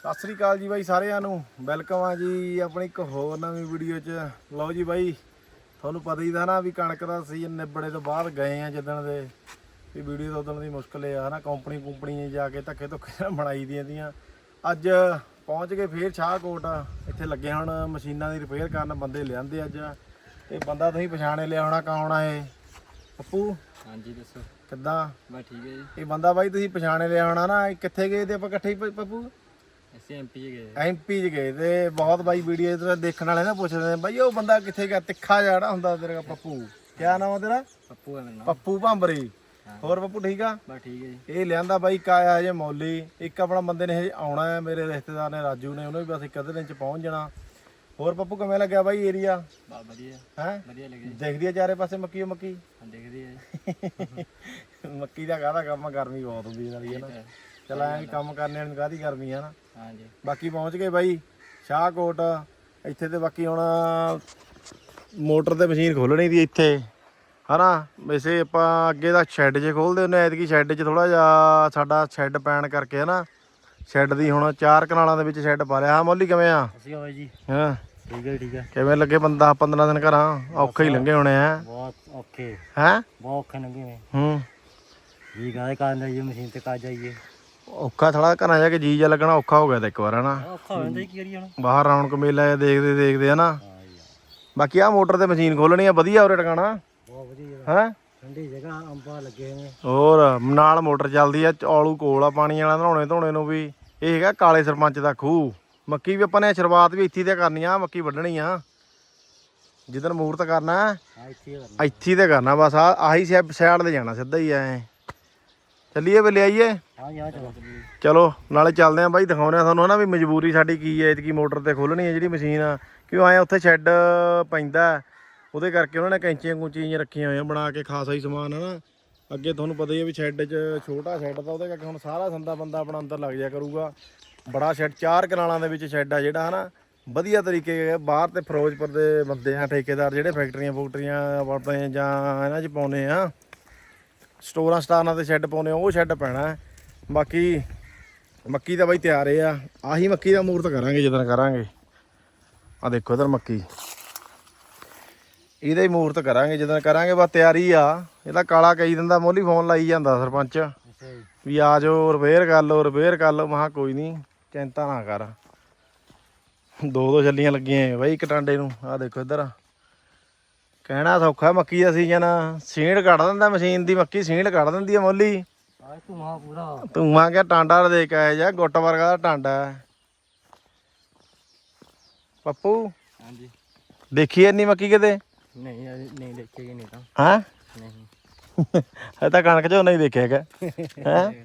ਸਤਿ ਸ੍ਰੀ ਅਕਾਲ ਜੀ ਬਾਈ ਸਾਰਿਆਂ ਨੂੰ। ਵੈਲਕਮ ਆ ਜੀ ਆਪਣੀ ਇੱਕ ਹੋਰ ਨਵੀਂ ਵੀਡੀਓ 'ਚ। ਲਓ ਜੀ ਬਾਈ ਤੁਹਾਨੂੰ ਪਤਾ ਹੀ ਦਾ ਨਾ ਵੀ ਕਣਕ ਦਾ ਸੀਜ਼ਨ ਨਿਬੜੇ ਤੋਂ ਬਾਅਦ ਗਏ ਆ ਜਿੱਦਣ ਦੇ। ਵੀ ਵੀਡੀਓ ਤੋਂ ਉਦੋਂ ਦੀ ਮੁਸ਼ਕਲ ਆ ਹਨਾ ਕੰਪਨੀ ਕੁੰਪਣੀ 'ਚ ਜਾ ਕੇ ਧੱਕੇ ਧੁੱਕੇ ਨਾਲ ਬਣਾਈ ਦੀਆਂ ਦੀਆਂ ਅੱਜ ਪਹੁੰਚ ਗਏ ਫੇਰ ਸ਼ਾਹਕੋਟ ਇੱਥੇ ਲੱਗੇ ਹੁਣ ਮਸ਼ੀਨਾਂ ਦੀ ਰਿਪੇਅਰ ਕਰਨ ਬੰਦੇ ਲਿਆਂਦੇ ਅੱਜ। ਇਹ ਬੰਦਾ ਤੁਸੀਂ ਪਛਾਣੇ ਲਿਆ ਹੋਣਾ ਕੌਣ ਆ ਇਹ? ਪੱਪੂ? ਹਾਂਜੀ ਦੱਸੋ। ਕਿੱਦਾਂ? ਬਸ ਠੀਕ ਹੈ ਜੀ। ਇਹ ਬੰਦਾ ਬਾਈ ਤੁਸੀਂ ਪਛਾਣੇ ਲਿਆ ਹੋਣਾ ਨਾ ਇਹ ਕਿੱਥੇ ਗਏ ਤੇ ਆਪਾਂ ਇਕੱਠੇ ਹੀ ਪੱਪੂ? ਅਸੀਂ ਐਮਪੀ ਚ ਗਏ। ਐਮਪੀ ਚ ਗਏ ਤੇ ਬਹੁਤ ਬਾਈ ਵੀਡੀਓ ਤੇ ਦੇਖਣ ਵਾਲੇ ਨਾ ਪੁੱਛਦੇ ਨੇ ਬਾਈ ਉਹ ਬੰਦਾ ਕਿੱਥੇ ਗਿਆ? ਤਿੱਖਾ ਜਿਹੜਾ ਹੁੰਦਾ ਤੇਰੇ ਪੱਪੂ। ਕਿਆ ਨਾਮ ਆ ਤੇਰਾ? ਪੱਪੂ ਹੈ ਮੇਰਾ ਨਾਮ। ਪੱਪੂ ਭਾਂਬਰੀ। ਹੋਰ ਪੱਪੂ ਠੀਕ ਆ? ਬਸ ਠੀਕ ਹੈ ਜੀ। ਇਹ ਲਿਆਂਦਾ ਬਾਈ ਕਾਇਆ ਹਜੇ ਮੌਲੀ। ਇੱਕ ਆਪਣਾ ਬੰਦੇ ਨੇ ਹਜੇ ਆਉਣਾ ਹੈ ਮੇਰੇ ਰਿਸ਼ਤੇਦਾਰ ਨੇ ਰਾਜੂ ਨੇ ਉਹਨੇ ਵੀ ਬਸ ਇੱਕ ਅੱਧੇ ਦਿਨ ਚ ਪਹੁੰਚ ਜਾਣਾ। ਹੋਰ ਪੱਪੂ ਕਿਵੇਂ ਲੱਗਿਆ ਬਾਈ ਏਰੀਆ ਬਸ ਵਧੀਆ। ਹੈ? ਵਧੀਆ ਲੱਗੇ ਜੀ। ਦੇਖਦੀ ਆ ਚਾਰੇ ਪਾਸੇ ਮੱਕੀ ਓ ਮੱਕੀ? ਹਾਂ ਦੇਖਦੇ ਆ ਮੱਕੀ ਦਾ ਕਾਹਦਾ ਕੰਮ ਆ, ਗਰਮੀ ਬਹੁਤ ਹੁੰਦੀ ਨਾਲੀ ਹੈ ਨਾ? ਚਲ ਐਂ ਵੀ ਕੰਮ ਕਰਨੇ ਵਾਲੀ ਨੂੰ ਕਾਹਦੀ ਗਰਮੀ ਆ ਨਾ। ਹਾਂਜੀ। ਬਾਕੀ ਪਹੁੰਚ ਗਏ ਬਾਈ ਸ਼ਾਹਕੋਟ। ਇੱਥੇ ਤੇ ਬਾਕੀ ਹੁਣ ਮੋਟਰ ਤੇ ਮਸ਼ੀਨ ਖੋਲਣੀ ਦੀ ਇੱਥੇ। ਹਨਾ ਵੈਸੇ ਆਪਾਂ ਅੱਗੇ ਦਾ ਸ਼ੈੱਡ 'ਚ ਖੋਲਦੇ ਹੁੰਦੇ ਐਤਕੀ ਸ਼ੈੱਡ 'ਚ ਥੋੜਾ ਜਿਹਾ ਸਾਡਾ ਸ਼ੈੱਡ ਪੈਣ ਕਰਕੇ ਹਨਾ ਸ਼ੈੱਡ ਦੀ ਹੁਣ ਚਾਰ ਕਨਾਲਾਂ ਦੇ ਵਿੱਚ ਸ਼ੈੱਡ ਪਾ ਲਿਆ। ਹਾਂ ਮੋਲੀ ਕਿਵੇਂ ਆ? ਅਸੀਂ ਹੋਏ ਜੀ। ਹਾਂ। ਠੀਕ ਹੈ ਠੀਕ ਹੈ। ਕਿਵੇਂ ਲੱਗੇ ਬੰਦਾ? 15 ਦਿਨ ਘਰਾਂ? ਔਖੇ ਹੀ ਲੰਘੇ ਹੋਣੇ ਆ। ਬਹੁਤ ਔਖੇ। ਹੈ? ਬਹੁਤ ਔਖੇ ਲੰਗੇ ਨੇ ਹੂੰ। ਜੀ ਗਾਏ ਕਰਨ ਲਈ ਮਸ਼ੀਨ ਤੇ ਕਾ ਜਾਈਏ ਔਖਾ ਥੋੜਾ ਘਰਾਂ ਜਾ ਕੇ ਜੀ ਜਾ ਲੱਗਣਾ ਔਖਾ ਹੋ ਗਿਆ ਤਾਂ ਇੱਕ ਵਾਰ ਹਨਾ। ਔਖਾ ਹੋ ਜਾਂਦਾ ਕੀ ਕਰੀਏ ਹੁਣ। ਬਾਹਰ ਰੌਣਕ ਮੇਲਾ ਜਿਹਾ ਦੇਖਦੇ ਦੇਖਦੇ ਹਨਾ। ਹਾਂ ਜੀ ਬਾਕੀ ਆ ਮੋਟਰ ਤੇ ਮਸ਼ੀਨ ਖੋਲਣੀ ਆ ਵਧੀਆ ਉਰੇ ਟਿਕਾਣਾ। ਬਹੁਤ ਵਧੀਆ ਹੈ? ਠੰਡੀ ਜਗ੍ਹਾ ਅੰਬਾਂ ਲੱਗੇ ਨੇ। ਹੋਰ ਨਾਲ ਮੋਟਰ ਚੱਲਦੀ ਆ ਔਲੂ ਕੋਲ ਆ ਪਾਣੀ ਵਾਲਾ ਨਹਾਉਣੇ ਧੋਣੇ ਨੂੰ ਵੀ। ਇਹ ਹੈਗਾ ਕਾਲੇ ਸਰਪੰਚ ਦਾ ਖੂਹ। ਮੱਕੀ ਵੀ ਆਪਾਂ ਨੇ ਸ਼ੁਰੂਆਤ ਵੀ ਇੱਥੇ ਤੇ ਕਰਨੀ ਆ ਮੱਕੀ ਵੱਢਣੀ ਆ। ਜਿੱਦਣ ਮੂਰਤ ਕਰਨਾ ਇੱਥੇ ਹੀ ਕਰਨਾ। ਇੱਥੇ ਤੇ ਕਰਨਾ ਬਸ ਆ ਆਹੀ ਸਾਈਡ ਤੇ ਜਾਣਾ ਸਿੱਧਾ ਹੀ ਐ। ਚੱਲੀਏ ਵੇ ਲਿਆਈਏ ਹਾਂ ਯਾਰ ਚਲੋ ਚਲੋ ਨਾਲੇ ਚੱਲਦੇ ਆਂ ਬਾਈ ਦਿਖਾਉਂਦੇ ਆ ਤੁਹਾਨੂੰ ਹਨਾ ਵੀ ਮਜਬੂਰੀ ਸਾਡੀ ਕੀ ਹੈ ਇਤਕੀ ਮੋਟਰ ਤੇ ਖੋਲਣੀ ਹੈ ਜਿਹੜੀ ਮਸ਼ੀਨ ਆ। ਕਿਉਂ ਆਏ ਉੱਥੇ ਸ਼ੈੱਡ ਪੈਂਦਾ। ਉਹਦੇ ਕਰਕੇ ਉਹਨਾਂ ਨੇ ਕੈਂਚੀਆਂ ਕੁੰਚੀਆਂ ਜਿਹੀਆਂ ਰੱਖੀਆਂ ਹੋਈਆਂ ਬਣਾ ਕੇ ਖਾਸਾ ਹੀ ਸਮਾਨ ਹਨਾ। ਅੱਗੇ ਤੁਹਾਨੂੰ ਪਤਾ ਹੀ ਹੈ ਵੀ ਸ਼ੈੱਡ 'ਚ ਛੋਟਾ ਸ਼ੈੱਡ ਤਾਂ ਉਹਦੇ ਕਰਕੇ ਹੁਣ ਸਾਰਾ ਸੰਦਾ ਬੰਦਾ ਆਪਣਾ ਅੰਦਰ ਲੱਗ ਜਾ ਕਰੂਗਾ। ਬੜਾ ਸ਼ੈੱਡ ਚਾਰ ਕਨਾਲਾਂ ਦੇ ਵਿੱਚ ਸ਼ੈੱਡ ਆ ਜਿਹੜਾ ਹਨਾ। ਵਧੀਆ ਤਰੀਕੇ ਬਾਹਰ ਤੇ ਫਿਰੋਜ਼ਪੁਰ ਦੇ ਬੰਦੇ ਆ ਠੇਕੇਦਾਰ ਜਿਹੜੇ ਫੈਕਟਰੀਆਂ ਫੂਕਟਰੀਆਂ ਵਰਤਦੇ ਜਾਂ ਇਹਨਾਂ 'ਚ ਪਾਉਨੇ ਆ। ਸਟੋਰਾਂ ਸਟਾਰਾਂ ਤੇ ਸ਼ੈੱਡ ਪਾਉਨੇ ਉਹ ਸ਼ੈੱਡ ਪੈਣਾ ਬਾਕੀ ਮੱਕੀ ਤਾਂ ਬਾਈ ਤਿਆਰ ਏ ਆ। ਆਹੀ ਮੱਕੀ ਦਾ ਮੂਰਤ ਕਰਾਂਗੇ ਜਦੋਂ ਕਰਾਂਗੇ। ਆ ਦੇਖੋ ਇਧਰ ਮੱਕੀ। ਇਹਦਾ ਹੀ ਮੂਰਤ ਕਰਾਂਗੇ ਜਦੋਂ ਕਰਾਂਗੇ, ਬਸ ਤਿਆਰੀ ਆ। ਇਹਦਾ ਕਾਲਾ ਕਹੀ ਦਿੰਦਾ ਮੋਲੀ ਫੋਨ ਲਾਈ ਜਾਂਦਾ ਸਰਪੰਚ। ਵੀ ਆ ਜਾਓ ਰਿਪੇਅਰ ਕਰ ਲਓ ਰਿਪੇਅਰ ਕਰ ਲਓ। ਮਹਾ ਕੋਈ ਨਹੀਂ ਚਿੰਤਾ ਨਾ ਕਰ। ਦੋ ਦੋ ਛੱਲੀਆਂ ਲੱਗੀਆਂ ਬਾਈ ਇੱਕ ਟਾਂਡੇ ਨੂੰ। ਆ ਦੇਖੋ ਇਧਰ। ਕਹਿਣਾ ਸੌਖਾ ਮੱਕੀ ਦਾ ਸੀਜ਼ਨ। ਸੀਂਡ ਕੱਢ ਦਿੰਦਾ ਮਸ਼ੀਨ ਦੀ ਮੱਕੀ ਸੀਂਡ ਕੱਢ ਦਿੰਦੀ ਆ ਮੋਲੀ। ਮਹਾ ਪੂਰਾ। ਤੂੰ ਆ ਕੇ ਟਾਂਡਾ ਦੇ ਕੇ ਆਇਆ ਜਾ ਗੁੱਟ ਵਰਗਾ ਦਾ ਟਾਂਡਾ। ਹੈ। ਪੱਪੂ ਹਾਂਜੀ। ਦੇਖੀ ਇੰਨੀ ਮੱਕੀ ਕਿਤੇ? ਨਹੀਂ ਅਜੇ ਨਹੀਂ ਦੇਖੇਗੀ ਨਹੀਂ ਤਾਂ। ਹਾਂ? ਨਹੀਂ। ਇਹ ਤਾਂ ਕਣਕ ਝੋਨਾ ਹੀ ਦੇਖਿਆ ਹੈਗਾ। ਹੈ?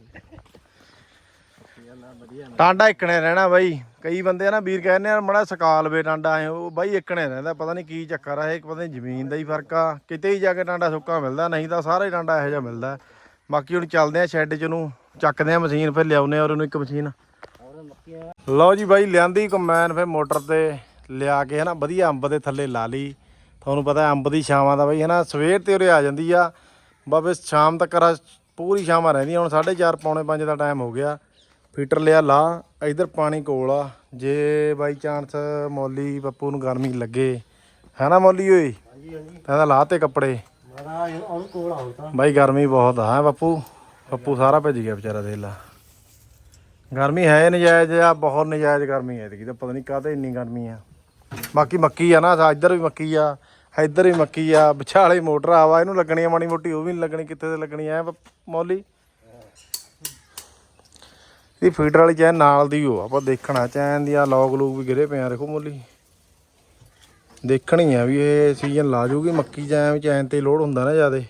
ਟਾਂਡਾ ਇੱਕਣੇ ਰਹਿਣਾ ਬਾਈ। ਕਈ ਬੰਦੇ ਆ ਨਾ ਵੀਰ ਕਹਿੰਦੇ ਆ, ਮੜਾ ਸਕਾਲ ਵੇ ਟਾਂਡਾ ਆਏ ਉਹ ਬਾਈ ਇੱਕਣੇ ਰਹਿੰਦਾ, ਪਤਾ ਨਹੀਂ ਕੀ ਚੱਕਰ ਆ ਇਹ ਪਤਾ ਨਹੀਂ ਜ਼ਮੀਨ ਦਾ ਹੀ ਫ਼ਰਕ ਆ। ਕਿਤੇ ਹੀ ਜਾ ਕੇ ਟਾਂਡਾ ਸੁੱਕਾ ਮਿਲਦਾ, ਨਹੀਂ ਤਾਂ ਸਾਰੇ ਹੀ ਟਾਂਡਾ ਇਹੋ ਜਿਹਾ ਮਿਲਦਾ। ਬਾਕੀ ਹੁਣ ਚੱਲਦੇ ਆ ਸ਼ੈੱਡ 'ਚ ਨੂੰ, ਚੱਕਦੇ ਆ ਮਸ਼ੀਨ, ਫਿਰ ਲਿਆਉਨੇ ਆ ਔਰ ਉਹਨੂੰ ਇੱਕ ਮਸ਼ੀਨ। ਲਓ ਜੀ ਬਾਈ, ਲਿਆਂਦੀ ਕੰਬਾਈਨ, ਫਿਰ ਮੋਟਰ ਤੇ ਲਿਆ ਕੇ ਹਨਾ, ਵਧੀਆ ਅੰਬ ਦੇ ਥੱਲੇ ਲਾ ਲਈ। ਤੁਹਾਨੂੰ ਪਤਾ ਅੰਬ ਦੀ ਛਾਵਾਂ ਦਾ ਬਾਈ, ਹਨਾ, ਸਵੇਰ ਤੇ ਉਰੇ ਆ ਜਾਂਦੀ ਆ। ਬਾਬੇ, ਸ਼ਾਮ ਤੱਕ ਪੂਰੀ ਛਾਵਾਂ ਰਹਿੰਦੀਆਂ, ਹੁਣ 4:30 ਪੌਣੇ 5 ਦਾ ਟਾਈਮ ਹੋ ਗਿਆ। ਫੀਟਰ ਲਿਆ ਲਾ। ਇਧਰ ਪਾਣੀ ਕੋਲ ਆ। ਜੇ ਬਾਈ ਚਾਂਸ ਮੌਲੀ ਪੱਪੂ ਨੂੰ ਗਰਮੀ ਲੱਗੇ। ਹੈਨਾ ਮੌਲੀ ਓਏ? ਹਾਂਜੀ ਹਾਂਜੀ। ਤਾਂ ਇਹਦਾ ਲਾਤੇ ਕੱਪੜੇ। ਮਾਰਾ ਉਹਨੂੰ ਕੋਲ ਆਉ ਤਾਂ। ਬਾਈ ਗਰਮੀ ਬਹੁਤ ਆ ਹੈਂ ਪੱਪੂ? ਪੱਪੂ ਸਾਰਾ ਭੱਜ ਗਿਆ ਵਿਚਾਰਾ ਦੇਖ ਲਾ। ਗਰਮੀ ਹੈ ਨਜਾਇਜ਼ ਆ ਬਹੁਤ ਨਜਾਇਜ਼ ਗਰਮੀ ਹੈ ਇਹਦੀ ਤਾਂ ਪਤਾ ਨਹੀਂ ਕਾਹਤੇ ਇੰਨੀ ਗਰਮੀ ਆ। ਬਾਕੀ ਮੱਕੀ ਆ ਨਾ ਇੱਧਰ ਵੀ ਮੱਕੀ ਆ ਇੱਧਰ ਵੀ ਮੱਕੀ ਆ। ਵਿਚਾਲੇ ਮੋਟਰ ਆਵਾ ਇਹਨੂੰ ਲੱਗਣੀ ਆ ਮਾੜੀ ਮੋਟੀ ਉਹ ਵੀ ਨੀ ਲੱਗਣੀ ਕਿੱਥੇ ਤੇ ਲੱਗਣੀ ਆ ਮੌਲੀ? ਇਹ ਫੀਡਰ ਵਾਲੀ ਚੈਨ ਨਾਲ ਦੀ ਹੋ ਆਪਾਂ ਦੇਖਣਾ ਚੈਨ ਦੀ ਆ ਲੌਗ ਲੂਗ ਵੀ ਗਿਰੇ ਪਏ ਆ ਦੇਖੋ ਮੌਲੀ। ਦੇਖਣੀ ਆ ਵੀ ਇਹ ਸੀਜ਼ਨ ਲਾ ਜੂਗੀ ਮੱਕੀ ਜਾਂ ਚੈਨ ਤੇ ਲੋਡ ਹੁੰਦਾ ਨਾ ਜਿਆਦੇ।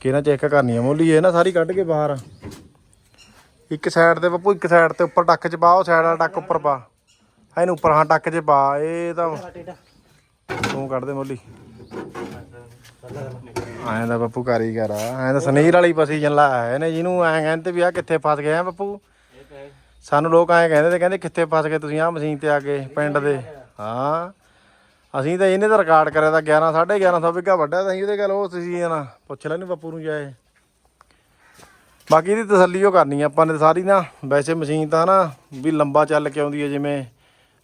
ਕਿਹਨਾਂ ਚੈੱਕ ਕਰਨੀ ਆ ਮੋਲੀ ਇਹ ਨਾ ਸਾਰੀ ਕੱਢ ਕੇ ਬਾਹਰ। ਇੱਕ ਸਾਈਡ ਤੇ ਪੱਪੂ ਇੱਕ ਸਾਈਡ ਤੇ ਉੱਪਰ ਟੱਕ ਚ ਪਾ ਉਹ ਸਾਈਡ ਵਾਲਾ ਟੱਕ ਉੱਪਰ ਪਾ। ਇਹਨੂੰ ਉੱਪਰ ਹਾਂ ਟੱਕ ਚ ਪਾ ਇਹ ਤਾਂ ਤੂੰ ਕੱਢ ਦੇ ਮੋਲੀ। ਐਂ ਦਾ ਪੱਪੂ ਕਾਰੀਗਰ ਆ, ਐਂ ਤਾਂ ਸਨੀਰ ਵਾਲੀ ਪਸੀਜਨ ਲਾਇਆ ਇਹਨੇ ਜਿਹਨੂੰ ਐਂ ਕਹਿੰਦੇ ਵੀ ਆ ਕਿੱਥੇ ਫਸ ਗਏ ਆ ਪੱਪੂ ਸਾਨੂੰ ਲੋਕ ਐਂ ਕਹਿੰਦੇ ਤੇ ਕਹਿੰਦੇ ਕਿੱਥੇ ਫਸ ਗਏ ਤੁਸੀਂ ਆ ਮਸ਼ੀਨ ਤੇ ਆ ਕੇ ਪਿੰਡ ਦੇ। ਹਾਂ, ਅਸੀਂ ਤਾਂ ਇਹਨੇ ਤਾਂ ਰਿਕਾਰਡ ਕਰਿਆ ਤਾਂ 11 1150 ਵਿੱਗਾ ਵੱਡਾ ਤਾਂ ਅਸੀਂ ਉਹਦੇ ਗੱਲ ਉਹ ਤੁਸੀਂ ਨਾ ਪੁੱਛ ਲੈਣੀ ਪੱਪੂ ਨੂੰ ਜਾਏ। ਬਾਕੀ ਇਹਦੀ ਤਸੱਲੀ ਉਹ ਕਰਨੀ ਆਪਾਂ ਨੇ ਸਾਰੀ ਨਾ, ਵੈਸੇ ਮਸ਼ੀਨ ਤਾਂ ਨਾ ਵੀ ਲੰਬਾ ਚੱਲ ਕੇ ਆਉਂਦੀ ਹੈ ਜਿਵੇਂ,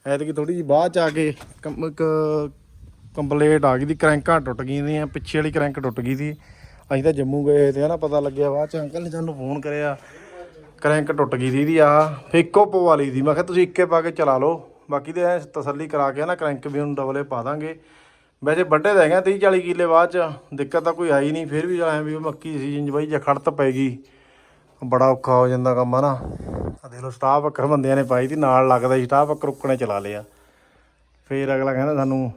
ਐਤਕੀ ਥੋੜੀ ਜਿਹੀ ਬਾਅਦ ਚ ਆ ਕੇ ਕੰ- ਇੱਕ ਕੰਪਲੀਟ ਆ ਗਈ ਦੀ, ਕਰੈਂਕਾਂ ਟੁੱਟ ਗਈਆਂ ਦੀਆਂ, ਪਿੱਛੇ ਵਾਲੀ ਕਰੈਂਕ ਟੁੱਟ ਗਈ ਸੀ ਅਸੀਂ ਤਾਂ ਜੰਮੂ ਗਏ ਤੇ ਹਨਾ, ਪਤਾ ਲੱਗਿਆ ਬਾਅਦ ਚ ਅੰਕਲ ਨੇ ਸਾਨੂੰ ਫੋਨ ਕਰਿਆ, ਕਰੈਂਕ ਟੁੱਟ ਗਈ ਸੀ ਇਹਦੀ ਆ ਫੇ ਇੱਕੋ ਪਵਾ ਲਈ ਸੀ ਮੈਂ ਕਿਹਾ, ਤੁਸੀਂ ਇੱਕੇ ਪਾ ਕੇ ਚਲਾ ਲਓ, ਬਾਕੀ ਤੇ ਐਂ ਤਸੱਲੀ ਕਰਾ ਕੇ ਨਾ ਕਰੈਂਕ ਵੀ ਹੁਣ ਡਬਲੇ ਪਾ ਦਾਂਗੇ। ਵੈਸੇ ਵੱਡੇ ਤਾਂ ਹੈਗਾ 30 40 ਕਿੱਲੇ ਬਾਅਦ ਚ, ਦਿੱਕਤ ਤਾਂ ਕੋਈ ਆਈ ਨਹੀਂ, ਫਿਰ ਵੀ ਐਂ ਵੀ ਮੱਕੀ ਸੀਜ਼ਨ ਜਿੰਜ ਬਾਈ ਜੇ ਖੜਤ ਪੈ ਗਈ, ਬੜਾ ਔਖਾ ਹੋ ਜਾਂਦਾ ਕੰਮ ਆ ਨਾ ਆ ਦੇਖ ਲਓ ਸਟਾਫ ਅੱਕਰ ਬੰਦਿਆਂ ਨੇ ਪਾਈ ਤੀ ਨਾਲ ਲੱਗਦਾ ਸੀ ਸਟਾਫ ਅੱਕਰ ਉੱਕਣੇ ਚਲਾ ਲਿਆ ਫੇਰ ਅਗਲਾ ਕਹਿੰਦਾ ਸਾਨੂੰ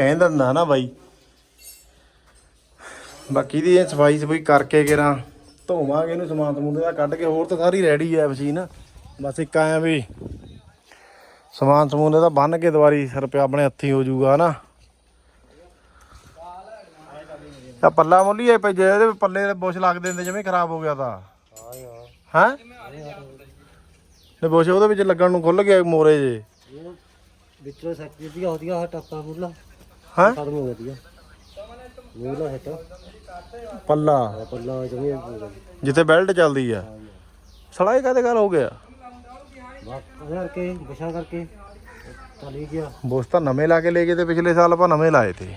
ਕਹਿੰਦਾ ਦਿੰਦਾ ਨਾ ਬਾਈ। ਬਾਕੀ ਦੀ ਸਫ਼ਾਈ ਸਫ਼ਾਈ ਕਰਕੇ ਕਿਰਾਂ ਧੋਵਾਂਗੇ ਇਹਨੂੰ ਸਮਾਨ ਸਮੂਨ ਦਾ ਕੱਢ ਕੇ, ਹੋਰ ਤਾਂ ਸਾਰੀ ਰੈਡੀ ਹੈ ਮਸ਼ੀਨ ਬਸ ਇੱਕ ਆਇਆ ਵੀ ਸਮਾਨ ਸਮੂਨ ਇਹਦਾ ਬੰਨ ਕੇ ਦੁਬਾਰੀ ਰੁਪਿਆ ਆਪਣੇ ਹੱਥੀ ਹੋ ਜਾਊਗਾ ਨਾ ਆ ਪੱਲਾ ਮੋਲੀ ਇਹ ਪਈ ਜੇ ਇਹਦੇ ਪੱਲੇ ਦੇ ਬੁਸ਼ ਲੱਗ ਦਿੰਦੇ ਜਿਵੇਂ ਖਰਾਬ ਹੋ ਗਿਆ ਤਾਂ। ਹਾਂ? ਯਾਰ ਹੈ ਨੇ ਬੁਸ਼ ਉਹਦੇ ਵਿੱਚ ਲੱਗਣ ਨੂੰ ਖੁੱਲ ਗਿਆ ਮੋਰੇ ਜੇ। ਵਿੱਚੋਂ ਸੈਕਟਰੀ ਦੀ ਆਉਂਦੀ ਟੱਪਾ ਮੁੱਲਾ ਹੈ? ਖਤਮ ਹੋ ਗਈ ਆ ਮੂਲਾ ਹੈ ਤਾਂ ਪੱਲਾ ਪੱਲਾ ਜਮੀ ਹੋ ਗਈ ਜਿੱਥੇ ਬੈਲਟ ਚੱਲਦੀ ਆ। ਸੜਾਈ ਕਾਦੇ ਗੱਲ ਹੋ ਗਿਆ? ਬਾਕ ਕਰਕੇ ਵਿਸ਼ਾ ਕਰਕੇ। ਚਲੀ ਗਿਆ। ਬੁਸ਼ ਤਾਂ ਨਵੇਂ ਲਾ ਕੇ ਲੈ ਗਏ ਤੇ ਪਿਛਲੇ ਸਾਲ ਆਪਾਂ ਨਵੇਂ ਲਾਏ ਤੇ।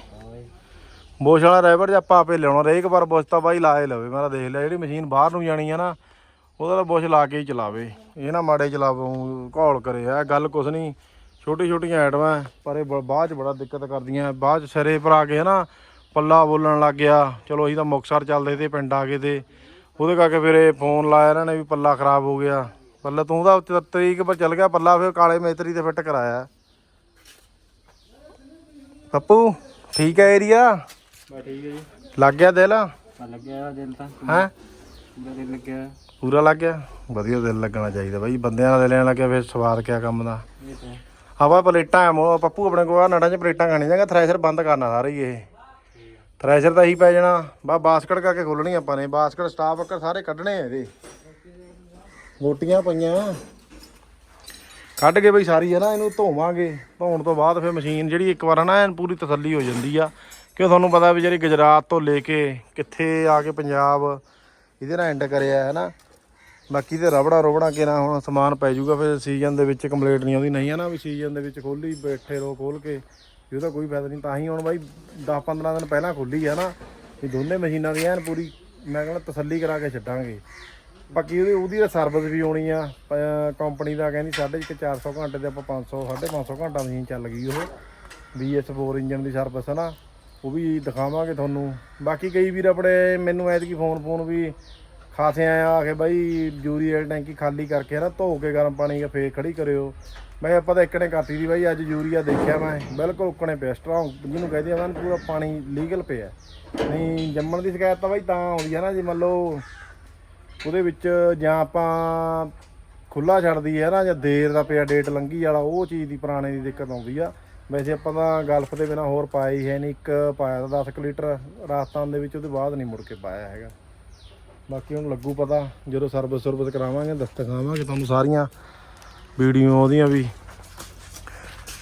ਬੁਸ਼ ਵਾਲਾ ਰੈਬਰ ਜੇ ਆਪਾਂ ਆਪੇ ਲਿਆਉਣਾ ਰੇਕ ਵਾਰ ਬੁਸ਼ ਤਾਂ ਬਾਈ ਲਾਏ ਲਵੇ। ਮੈਂ ਤਾਂ ਦੇਖ ਲਿਆ ਜਿਹੜੀ ਮਸ਼ੀਨ ਬਾਹਰ ਨੂੰ ਜਾਣੀ ਆ ਨਾ ਉਹਦਾ ਤਾਂ ਬੁਸ਼ ਲਾ ਕੇ ਹੀ ਚਲਾਵੇ। ਇਹ ਨਾ ਮਾੜੇ ਚਲਾਵੋ ਘੌਲ ਕਰੇ ਆ ਗੱਲ ਕੁਛ ਨਹੀਂ ਛੋਟੀ ਛੋਟੀਆਂ ਐਟਮਾਂ ਪਰ ਇਹ ਬਾਅਦ ਚ ਬੜਾ ਦਿੱਕਤ ਕਰਦੀਆਂ। ਬਾਅਦ ਚ ਸਿਰੇ ਪਰ ਆ ਕੇ ਹਨਾ ਪੱਲਾ ਬੋਲਣ ਲੱਗ ਗਿਆ। ਚਲੋ ਅਸੀਂ ਤਾਂ ਮੁਕਸਰ ਚੱਲਦੇ ਤੇ ਪਿੰਡ ਆ ਗਏ ਤੇ। ਉਹਦੇ ਕਰਕੇ ਫਿਰ ਇਹ ਫੋਨ ਲਾਇਆ ਇਹਨਾਂ ਨੇ ਵੀ ਪੱਲਾ ਖਰਾਬ ਹੋ ਗਿਆ। ਪੱਲਾ ਤੂੰ ਤ- ਤਰੀਕ ਪਰ ਚੱਲ ਗਿਆ ਪੱਲਾ ਫਿਰ ਕਾਲੇ ਮੇਤਰੀ ਤੇ ਫਿੱਟ ਕਰਾਇਆ। ਪੱਪੂ ਠੀਕ ਹੈ ਏਰੀਆ? ਬਾ ਠੀਕ ਹੈ ਜੀ। ਲੱਗ ਗਿਆ ਦਿਲ? ਆ ਲੱਗਿਆ ਦਿਲ ਤਾਂ। ਹੈ? ਦਿਲ ਲੱਗਿਆ ਪੂਰਾ ਲੱਗ ਗਿਆ? ਵਧੀਆ ਦਿਲ ਲੱਗਣਾ ਚਾਹੀਦਾ ਬਾਈ ਬੰਦਿਆਂ ਦਾ ਦਿਲ ਲੱਗਿਆ ਫਿਰ ਸਵਾਰ ਕਿਆ ਕੰਮ ਦਾ। ਇਹ ਪਲੇਟਾਂ ਐ ਮੋ ਪੱਪੂ ਆਪਣੇ ਕੋਲ ਆ, ਨੜਾਂ 'ਚ ਪਲੇਟਾਂ ਖਾਣੀ ਜਾਂਗਾ ਥ੍ਰੈਸ਼ਰ ਬੰਦ ਕਰਨਾ ਸਾਰਾ ਹੀ ਇਹ। ਥ੍ਰੈਸ਼ਰ ਤਾਂ ਹੀ ਪੈ ਜਾਣਾ। ਬਾ ਬਾਸਕਟ ਕਰਕੇ ਖੋਲਣੀ ਆਪਾਂ ਨੇ ਬਾਸਕਟ ਸਟਾਫ ਅੱਕਰ ਸਾਰੇ ਕੱਢਣੇ ਆ ਇਹਦੇ। ਗੋਟੀਆਂ ਪਈਆਂ। ਕੱਢ ਕੇ ਬਈ ਸਾਰੀ ਹੈ ਨਾ, ਇਹਨੂੰ ਧੋਵਾਂਗੇ। ਧੋਣ ਤੋਂ ਬਾਅਦ ਫਿਰ ਮਸ਼ੀਨ ਜਿਹੜੀ ਇੱਕ ਵਾਰ ਨਾ ਐਨ ਪੂਰੀ ਤਸੱਲੀ ਹੋ ਜਾਂਦੀ ਆ। ਕਿਉਂ ਤੁਹਾਨੂੰ ਪਤਾ ਵੀ ਜਿਹੜੀ ਗੁਜਰਾਤ ਤੋਂ ਲੈ ਕੇ ਕਿੱਥੇ ਆ ਕੇ ਪੰਜਾਬ, ਇਹਦੇ ਨਾਲ ਐਂਡ ਕਰਿਆ ਹੈ ਨਾ। ਬਾਕੀ ਤੇ ਰਬੜਾ ਰੋਬੜਾ ਕੇ ਨਾ ਹੁਣ ਸਮਾਨ ਪੈ ਜਾਊਗਾ ਫਿਰ ਸੀਜ਼ਨ ਦੇ ਵਿੱਚ ਕੰਪਲੀਟ ਨਹੀਂ ਆਉਂਦੀ ਨਹੀਂ ਹੈ ਨਾ ਵੀ ਸੀਜ਼ਨ ਦੇ ਵਿੱਚ ਖੋਲੀ, ਬੈਠੇ ਰਹੋ ਖੋਲ ਕੇ ਵੀ ਉਹਦਾ ਕੋਈ ਫਾਇਦਾ ਨਹੀਂ। ਤਾਂ ਹੀ ਹੁਣ ਬਾਈ 10 15 ਦਿਨ ਪਹਿਲਾਂ ਖੋਲੀ ਆ ਨਾ, ਵੀ ਦੋਨੇ ਮਸ਼ੀਨਾਂ ਦੀ ਐਨ ਪੂਰੀ, ਮੈਂ ਕਹਿੰਦਾ ਤਸੱਲੀ ਕਰਾ ਕੇ ਛੱਡਾਂਗੇ। ਬਾਕੀ ਉਹਦੀ ਉਹਦੀ ਸਰਵਿਸ ਵੀ ਆਉਣੀ ਆ ਕੰਪਨੀ ਦਾ ਕਹਿੰਦੀ ਸਾਢੇ ਕੁ 400 ਘੰਟੇ ਤੇ ਆਪਾਂ 500 550 ਘੰਟਾ ਮਸ਼ੀਨ ਚੱਲ ਗਈ ਉਹ। BS4 ਇੰਜਨ ਦੀ ਸਰਵਿਸ ਹੈ ਨਾ, ਉਹ ਵੀ ਦਿਖਾਵਾਂਗੇ ਤੁਹਾਨੂੰ। ਬਾਕੀ ਕਈ ਵੀਰ ਆਪਣੇ, ਮੈਨੂੰ ਐਤਕੀ ਫੋਨ ਫੋਨ ਵੀ ਖਾਸੇ ਆਇਆ ਆ ਕੇ ਬਾਈ ਯੂਰੀਆ ਵਾਲੀ ਟੈਂਕੀ ਖਾਲੀ ਕਰਕੇ ਨਾ ਧੋ ਕੇ ਗਰਮ ਪਾਣੀ ਨਾਲ ਫੇਰ ਖੜੀ ਕਰਿਓ। ਮੈਂ ਆਪਾਂ ਤਾਂ ਇੱਕ ਨੇ ਕਰਤੀ ਦੀ ਬਾਈ ਅੱਜ ਯੂਰੀਆ ਦੇਖਿਆ ਮੈਂ, ਬਿਲਕੁਲ ਉੱਕਣੇ ਪਿਆ ਸਟਰੋਂਗ ਜਿਹਨੂੰ ਕਹਦੇ ਆ ਨਾ ਪੂਰਾ ਪਾਣੀ ਲੀਗਲ ਪਿਆ। ਨਹੀਂ ਜੰਮਣ ਦੀ ਸ਼ਿਕਾਇਤ ਤਾਂ ਬਾਈ ਤਾਂ ਆਉਂਦੀ ਹੈ ਨਾ, ਜੇ ਮੰਨ ਲਓ ਉਹਦੇ ਵਿੱਚ ਜਾਂ ਆਪਾਂ ਖੁੱਲਾ ਛੱਡਦੀ ਹੈ ਨਾ, ਜਾਂ ਦੇਰ ਦਾ ਪਿਆ ਡੇਟ ਲੰਘੀ ਵਾਲਾ, ਉਹ ਚੀਜ਼ ਦੀ ਪੁਰਾਣੇ ਦੀ ਦਿੱਕਤ ਆਉਂਦੀ ਆ। ਵੈਸੇ ਆਪਾਂ ਤਾਂ ਗਲਫ ਦੇ ਬਿਨਾ ਹੋਰ ਪਾਇਆ ਹੀ ਹੈ ਨਹੀਂ, ਇੱਕ ਪਾਇਆ ਤਾਂ 10 ਕੁ ਲੀਟਰ ਰਾਜਸਥਾਨ ਦੇ ਵਿੱਚ, ਉਹਦੇ ਬਾਅਦ ਨਹੀਂ ਮੁੜ ਕੇ ਪਾਇਆ ਹੈਗਾ। ਬਾਕੀ ਉਹਨੂੰ ਲੱਗੂ ਪਤਾ ਜਦੋਂ ਸਰਵਿਸ ਸਰਵਿਸ ਕਰਾਵਾਂਗੇ ਦਿਖਾਵਾਂਗੇ ਤੁਹਾਨੂੰ ਸਾਰੀਆਂ ਵੀਡੀਓ ਉਹਦੀਆਂ ਵੀ।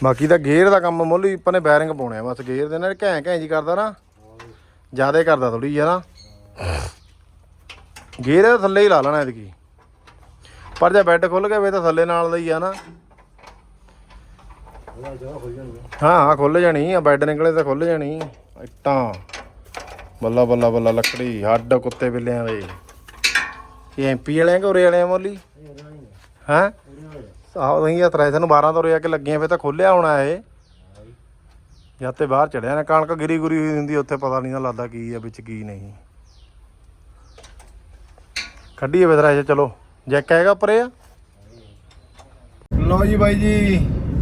ਬਾਕੀ ਤਾਂ ਗੇਅਰ ਦਾ ਕੰਮ ਮੁੱਲ ਆਪਾਂ ਨੇ ਬੈਰਿੰਗ ਪਾਉਣੇ ਆ ਬਸ ਗੇਅਰ ਦੇ ਨਾਲ ਘੈਂ ਘੈਂ ਜੀ ਕਰਦਾ ਨਾ ਜ਼ਿਆਦਾ ਕਰਦਾ ਥੋੜੀ ਜਿਹਾ ਨਾ। ਗੇਅਰ ਥੱਲੇ ਹੀ ਲਾ ਲੈਣਾ ਇਹਦੀ ਪਰ ਜੇ ਬੈੱਡ ਖੁੱਲ ਗਿਆ ਵੇ ਤਾਂ ਥੱਲੇ ਨਾਲ ਦਾ ਹੀ ਆ ਨਾ। ਹਾਂ ਹਾਂ ਖੁੱਲ ਜਾਣੀ ਆ ਬੈੱਡ ਨਿਕਲੇ ਤਾਂ ਖੁੱਲ ਜਾਣੀ ਇੱਟਾਂ। ਬੱਲਾ ਬੱਲਾ ਬੱਲਾ ਲੱਕੜੀ, ਹੱਡ ਕੁੱਤੇ ਬਿੱਲਿਆਂ ਦੇ। ਇਹ ਐਮਪੀ ਵਾਲਿਆਂ ਕਿ ਵਾਲਿਆਂ ਮੋਲੀ ਇਹ ਉਹਦਾ ਨਹੀਂ ਹੈ ਉਹਦੇ 12 ਤੋਂ ਉਰੇ ਕੇ ਲੱਗੀਆਂ ਫੇ ਤਾਂ ਖੋਲਿਆ ਹੋਣਾ ਇਹ। ਜਦ ਤੇ ਬਾਹਰ ਚੜਿਆ ਨਾ, ਕਣਕ ਗਿਰੀ ਗੁਰੀ ਹੋਈ ਹੁੰਦੀ, ਉੱਥੇ ਪਤਾ ਨਹੀਂ ਨਾ ਲੱਗਦਾ ਕੀ ਆ, ਵਿੱਚ ਕੀ ਨਹੀਂ। ਕੱਢੀਏ ਵੇ ਥਰੈਸਰ ਚਲੋ। ਜੈਕ ਹੈਗਾ ਉੱਪਰ ਆ ਲਓ ਜੀ ਬਾਈ ਜੀ,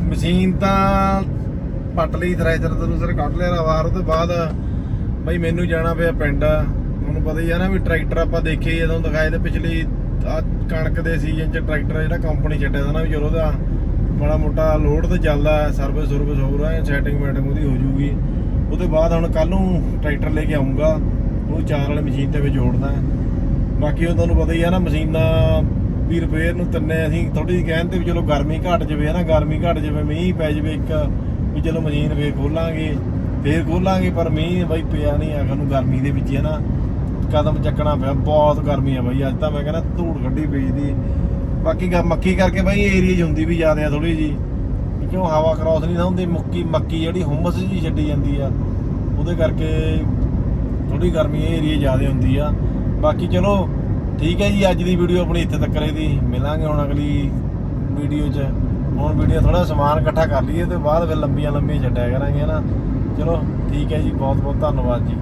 ਮਸ਼ੀਨ ਤਾਂ ਪੱਟ ਲਈ ਥਰੈਸਰ ਤਰੂਸਰ ਕੱਢ ਲਿਆ ਵਾਰ ਉਹਦੇ ਬਾਅਦ। ਬਾਈ ਮੈਨੂੰ ਜਾਣਾ ਪਿਆ ਪਿੰਡ। ਤੁਹਾਨੂੰ ਪਤਾ ਹੀ ਆ ਨਾ ਵੀ ਟਰੈਕਟਰ ਆਪਾਂ ਦੇਖੇ ਹੀ ਜਦੋਂ ਦਿਖਾਏ ਤੇ ਪਿਛਲੀ ਆਹ ਕਣਕ ਦੇ ਸੀਜ਼ਨ ਚ ਟਰੈਕਟਰ ਜਿਹੜਾ ਕੰਪਨੀ ਛੱਡਿਆ ਦਾ ਨਾ ਵੀ ਚਲੋ ਉਹਦਾ ਮਾੜਾ ਮੋਟਾ ਲੋਡ ਤੇ ਚੱਲਦਾ ਸਰਵਿਸ ਸਰਵਿਸ ਹੋ ਰਿਹਾ ਸੈਟਿੰਗ ਮੈਟਿੰਗ ਉਹਦੀ ਹੋ ਜੂਗੀ ਉਹਦੇ ਬਾਅਦ ਹੁਣ ਕੱਲ ਨੂੰ ਟਰੈਕਟਰ ਲੈ ਕੇ ਆਉਂਗਾ ਉਹ ਚਾਰ ਵਾਲੇ ਮਸ਼ੀਨ ਤੇ ਵੀ ਜੋੜਦਾ ਹੈ। ਬਾਕੀ ਉਹ ਤੁਹਾਨੂੰ ਪਤਾ ਹੀ ਆ ਨਾ ਮਸ਼ੀਨਾਂ ਵੀ ਰਿਪੇਅਰ ਨੂੰ ਤੰਨੇ ਅਸੀਂ ਥੋੜੀ ਜਿਹੀ ਕਹਿੰਦੇ ਵੀ ਚਲੋ ਗਰਮੀ ਘਟ ਜਾਵੇ ਹੈ ਨਾ, ਗਰਮੀ ਘਟ ਜਾਵੇ, ਮੀਂਹ ਪੈ ਜਾਵੇ ਇੱਕ, ਵੀ ਚਲੋ ਮਸ਼ੀਨ ਫੇਰ ਖੋਲਾਂਗੇ। ਫੇਰ ਖੋਲਾਂਗੇ, ਪਰ ਮੀਂਹ ਬਾਈ ਪਿਆ ਨਹੀਂ ਆਖਰ ਨੂੰ ਗਰਮੀ ਦੇ ਵਿੱਚ ਹੈ ਨਾ। ਕਦਮ ਚੱਕਣਾ ਪਿਆ, ਬਹੁਤ ਗਰਮੀ ਆ ਬਾਈ, ਅੱਜ ਤਾਂ ਮੈਂ ਕਹਿੰਦਾ ਧੂੜ ਗੱਡੀ ਪਈ ਦੀ ਬਾਕੀ ਗ- ਮੱਕੀ ਕਰਕੇ ਬਾਈ ਏਰੀਆ 'ਚ ਹੁੰਦੀ ਵੀ ਜ਼ਿਆਦਾ ਆ ਥੋੜੀ ਜੀ ਕਿਉਂ ਹਵਾ ਕ੍ਰਾਸ ਨਹੀਂ ਨਾ ਹੁੰਦੀ ਮੁੱਕੀ, ਮੱਕੀ ਜਿਹੜੀ ਹੁਮਸ ਜੀ ਛੱਡੀ ਜਾਂਦੀ ਆ। ਉਹਦੇ ਕਰਕੇ ਥੋੜੀ ਗਰਮੀ ਇਹ ਏਰੀਆ ਜ਼ਿਆਦਾ ਹੁੰਦੀ ਆ। ਬਾਕੀ ਚਲੋ, ਠੀਕ ਹੈ ਜੀ, ਅੱਜ ਦੀ ਵੀਡੀਓ ਆਪਣੀ ਇੱਥੇ ਤੱਕ ਰਹੀ ਦੀ ਮਿਲਾਂਗੇ ਹੁਣ ਅਗਲੀ ਵੀਡੀਓ 'ਚ। ਹੁਣ ਵੀਡੀਓ ਥੋੜਾ ਸਮਾਨ ਇਕੱਠਾ ਕਰ ਲਈਏ ਤੇ ਬਾਅਦ ਫਿਰ ਲੰਬੀਆਂ ਲੰਬੀਆਂ ਛੱਡਿਆ ਕਰਾਂਗੇ ਨਾ। ਚਲੋ ਠੀਕ ਹੈ ਜੀ ਬਹੁਤ ਬਹੁਤ ਧੰਨਵਾਦ ਜੀ।